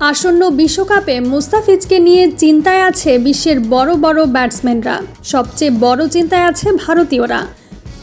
আসন্ন বিশ্বকাপে মুস্তাফিজকে নিয়ে চিন্তায় আছে বিশ্বের বড় বড় ব্যাটসম্যানরা। সবচেয়ে বড় চিন্তায় আছে ভারতীয়রা।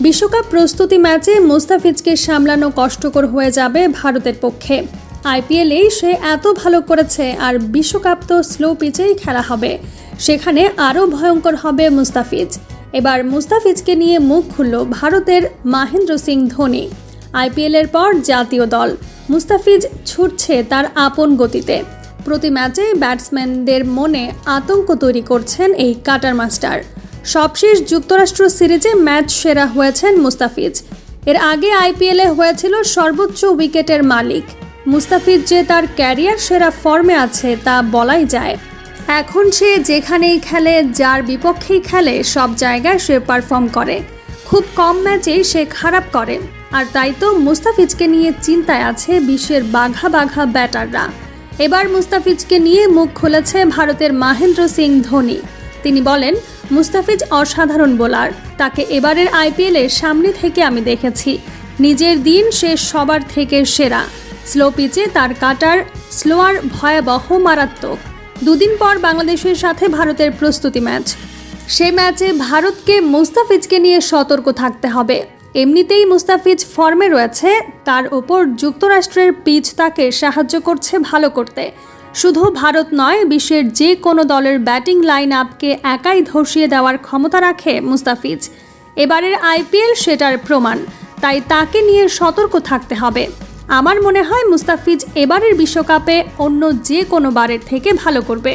বিশ্বকাপ প্রস্তুতি ম্যাচে মুস্তাফিজকে সামলানো কষ্টকর হয়ে যাবে ভারতের পক্ষে। আইপিএলেই সে এত ভালো করেছে আর বিশ্বকাপ তো স্লো পিচেই খেলা হবে। সেখানে আরও ভয়ঙ্কর হবে মুস্তাফিজ। এবার মুস্তাফিজকে নিয়ে মুখ খুলল ভারতের মাহেন্দ্র সিং ধোনি। আইপিএলের পর জাতীয় দল। মুস্তাফিজ ছুটছে তার আপন গতিতে। প্রতি ম্যাচে ব্যাটসম্যানদের মনে আতঙ্ক তৈরি করছেন এই কাটার মাস্টার। সবশেষ যুক্তরাষ্ট্র সিরিজে ম্যাচ সেরা হয়েছেন মুস্তাফিজ। এর আগে আইপিএলে হয়েছিল সর্বোচ্চ উইকেটের মালিক। মুস্তাফিজ যে তার ক্যারিয়ার সেরা ফর্মে আছে তা বলাই যায়। এখন সে যেখানেই খেলে, যার বিপক্ষেই খেলে, সব জায়গায় সে পারফর্ম করে। খুব কম ম্যাচেই সে খারাপ করে। আর তাই তো মুস্তাফিজকে নিয়ে চিন্তায় আছে বিশ্বের বাঘা বাঘা ব্যাটাররা। এবার মুস্তাফিজকে নিয়ে মুখ খুলেছে ভারতের মাহেন্দ্র সিং ধোনি। তিনি বলেন, মুস্তাফিজ অসাধারণ বোলার। তাকে এবারের আইপিএলের সামনে থেকে আমি দেখেছি। নিজের দিন সে সবার থেকে সেরা। স্লো পিচে তার কাটার, স্লোয়ার ভয়াবহ মারাত্মক। দুদিন পর বাংলাদেশের সাথে ভারতের প্রস্তুতি ম্যাচ। সে ম্যাচে ভারতকে মুস্তাফিজকে নিয়ে সতর্ক থাকতে হবে। এমনিতেই মুস্তাফিজ ফর্মে রয়েছে, তার ওপর যুক্তরাষ্ট্রের পিচ তাকে সাহায্য করছে ভালো করতে। শুধু ভারত নয়, বিশ্বের যে কোনো দলের ব্যাটিং লাইন আপকে একাই ধসিয়ে দেওয়ার ক্ষমতা রাখে মুস্তাফিজ। এবারের আইপিএল সেটার প্রমাণ, তাই তাকে নিয়ে সতর্ক থাকতে হবে। আমার মনে হয় মুস্তাফিজ এবারের বিশ্বকাপে অন্য যে কোনো বারের থেকে ভালো করবে।